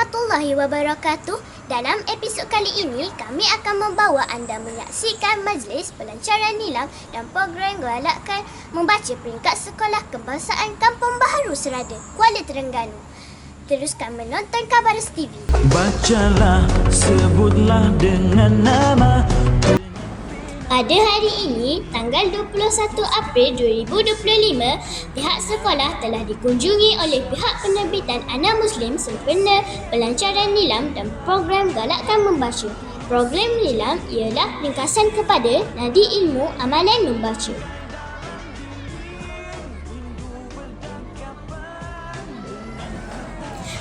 warahmatullahi wabarakatuh. Dalam episod kali ini, kami akan membawa anda menyaksikan majlis pelancaran nilam dan program galakkan membaca peringkat sekolah kebangsaan Kampung Baharu Serada, Kuala Terengganu. Teruskan menonton Kabaras TV. Bacalah, sebutlah dengan nama Pada hari ini, tanggal 21 April 2025, pihak sekolah telah dikunjungi oleh pihak penerbitan Anak Muslim sempena pelancaran nilam dan program galakkan membaca. Program nilam ialah ringkasan kepada Nadi Ilmu Amalan Membaca.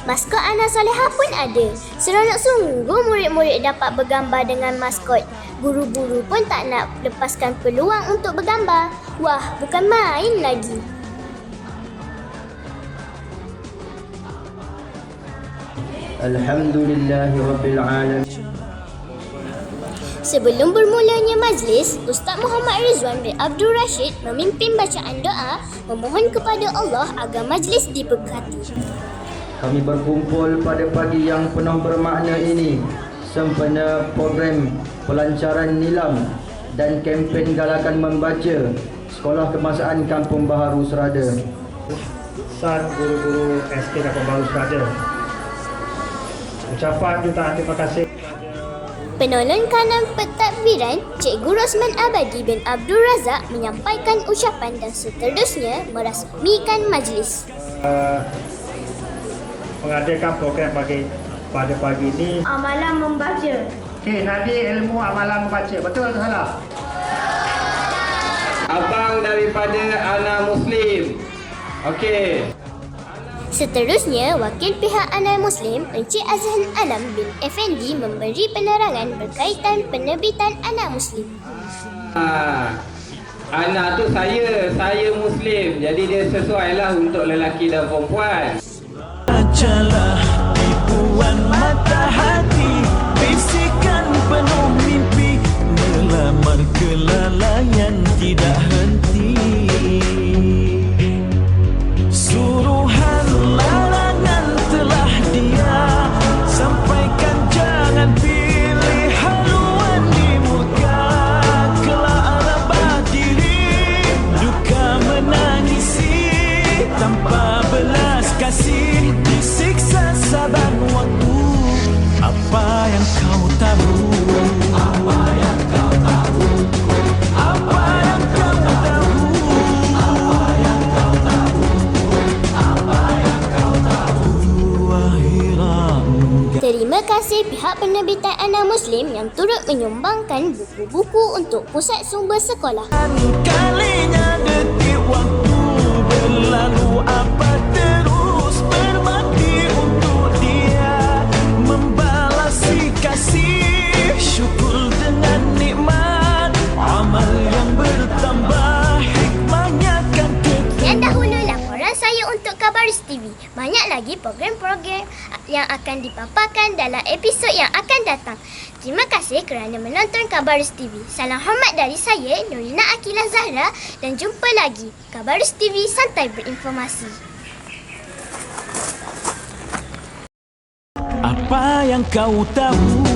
Maskot anak soleha pun ada. Seronok sungguh murid-murid dapat bergambar dengan maskot. Guru-guru pun tak nak lepaskan peluang untuk bergambar. Wah, bukan main lagi. Alhamdulillahi Rabbil Alamin Sebelum bermulanya majlis, Ustaz Muhammad Rizwan bin Abdul Rashid memimpin bacaan doa memohon kepada Allah agar majlis diberkati. Kami berkumpul pada pagi yang penuh bermakna ini Sempena program pelancaran nilam dan kempen galakan membaca Sekolah Kebangsaan Kampung Baharu Serada San guru-guru SK Kampung Baru Serada. Ucapan jutaan terima kasih Penolong kanan pentadbiran, Cikgu Rosman Abadi bin Abdul Razak menyampaikan ucapan dan seterusnya merasmikan majlis. uh, mengadakan program pagi pada pagi ini. amalan membaca. Okey, Nadi ilmu amalan membaca. Betul atau salah? Abang daripada anak Muslim. Okey. Seterusnya, wakil pihak Anal Muslim, Encik Azhan Alam bin Effendi memberi penerangan berkaitan penerbitan Anak Muslim. Ha. Anak tu saya, saya Muslim. Jadi dia sesuai lah untuk lelaki dan perempuan. Bacalah tipuan mata hati Bisikan Terima kasih pihak penerbitan Anak Muslim yang turut menyumbangkan buku-buku untuk pusat sumber sekolah. Kalinya untuk Kabaris TV. Banyak lagi program-program yang akan dipaparkan dalam episod yang akan datang. Terima kasih kerana menonton Kabaris TV. Salam hormat dari saya, Nurina Akilah Zahra dan jumpa lagi. Kabaris TV santai berinformasi. apa yang kau tahu